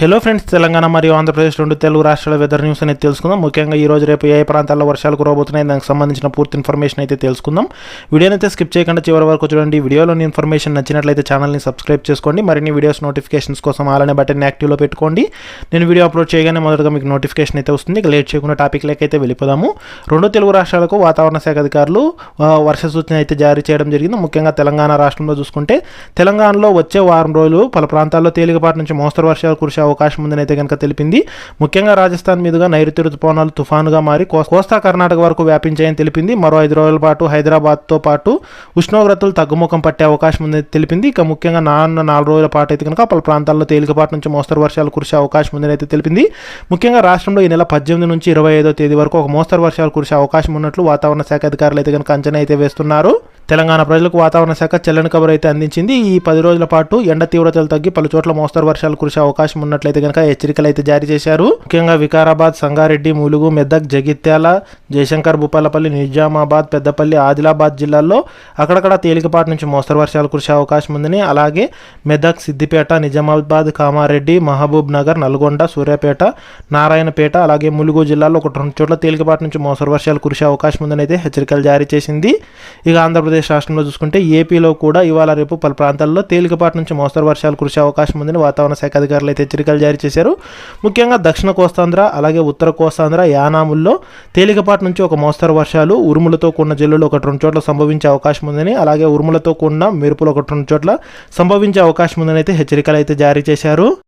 Hello friends Telangana మరియు ఆంధ్రప్రదేశ్ రెండు తెలుగు రాష్ట్రాల వెదర్ న్యూస్ అనేది తెలుసుకుందాం. ముఖ్యంగా ఈ రోజు రేపు ఏ ప్రాంతాల్లో వర్షాలు కురబోతున్నాయి దానికి సంబంధించిన పూర్తి ఇన్ఫర్మేషన్ అయితే తెలుసుకుందాం. వీడియోని అయితే స్కిప్ చేయకుండా చివరి వరకు చూడండి. వీడియోలోని ఇన్ఫర్మేషన్ నచ్చినట్లయితే ఛానల్ని సబ్స్క్రైబ్ చేసుకోండి. మరిన్ని వీడియోస్ నోటిఫికేషన్స్ కోసం అలానే బటన్ యాక్టివ్లో పెట్టుకోండి. నేను వీడియో అప్లోడ్ చేయగానే మొదటగా మీకు నోటిఫికేషన్ అయితే వస్తుంది. లేట్ చేయకుండా టాపిక్ అయితే వెళ్ళిపోదాము. రెండు తెలుగు రాష్ట్రాలకు వాతావరణ శాఖ అధికారులు వర్ష సూచన అయితే జారీ చేయడం జరిగింది. ముఖ్యంగా తెలంగాణ రాష్ట్రంలో చూసుకుంటే తెలంగాణలో వచ్చే వారం రోజులు పలు ప్రాంతాల్లో తేలికపాటి నుంచి మోస్తరు వర్షాలు కురిసే అవకాశం ఉందని అయితే కనుక తెలిపింది. ముఖ్యంగా రాజస్థాన్ మీదుగా నైరుతి రుతుపవనాలు తుఫానుగా మారి కోస్తా కర్ణాటక వరకు వ్యాపించాయని తెలిపింది. మరో ఐదు రోజుల పాటు హైదరాబాద్తో పాటు ఉష్ణోగ్రతలు తగ్గుముఖం పట్టే అవకాశం ఉందని తెలిపింది. ఇక ముఖ్యంగా నాన్న నాలుగు రోజుల పాటు అయితే కనుక పలు ప్రాంతాల్లో తేలికపాటి నుంచి మోస్తరు వర్షాలు కురిసే అవకాశం ఉందని అయితే తెలిపింది. ముఖ్యంగా రాష్ట్రంలో ఈ నెల పద్దెనిమిది నుంచి ఇరవై ఐదో తేదీ వరకు ఒక మోస్తరు వర్షాలు కురిసే అవకాశం ఉన్నట్లు వాతావరణ శాఖ అధికారులు అయితే కనుక అంచనా అయితే వేస్తున్నారు. తెలంగాణ ప్రజలకు వాతావరణ శాఖ చెల్లని కబురు అయితే అందించింది. ఈ పది రోజుల పాటు ఎండ తీవ్రతలు తగ్గి పలు చోట్ల మోస్తరు వర్షాలు కురిసే అవకాశం ఉన్నట్లయితే కనుక హెచ్చరికలు అయితే జారీ చేశారు. ముఖ్యంగా వికారాబాద్ సంగారెడ్డి ములుగు మెదక్ జగిత్యాల జయశంకర్ భూపాలపల్లి నిజామాబాద్ పెద్దపల్లి ఆదిలాబాద్ జిల్లాల్లో అక్కడక్కడ తేలికపాటి నుంచి మోస్తరు వర్షాలు కురిసే అవకాశం ఉందని అలాగే మెదక్ సిద్దిపేట నిజామాబాద్ కామారెడ్డి మహబూబ్ నగర్ నల్గొండ సూర్యాపేట నారాయణపేట అలాగే ములుగు జిల్లాలో ఒక రెండు చోట్ల తేలికపాటి నుంచి మోస్తరు వర్షాలు కురిసే అవకాశం ఉందని అయితే హెచ్చరికలు జారీ చేసింది. ఇక ఆంధ్రప్రదేశ్ ఆంధ్రప్రదేశ్ రాష్ట్రంలో చూసుకుంటే ఏపీలో కూడా ఇవాళ రేపు పలు ప్రాంతాల్లో తేలికపాటి నుంచి మోస్తరు వర్షాలు కురిసే అవకాశం ఉందని వాతావరణ శాఖ అధికారులు అయితే హెచ్చరికలు జారీ చేశారు. ముఖ్యంగా దక్షిణ కోస్తాంధ్ర అలాగే ఉత్తర కోస్తాంధ్ర యానాముల్లో తేలికపాటి నుంచి ఒక మోస్తరు వర్షాలు ఉరుములతో కూడిన జిల్లులు ఒకటి రెండు చోట్ల సంభవించే అవకాశం ఉందని అలాగే ఉరుములతో కూడిన మెరుపులు ఒకటి రెండు చోట్ల సంభవించే అవకాశం ఉందని అయితే హెచ్చరికలు అయితే జారీ చేశారు.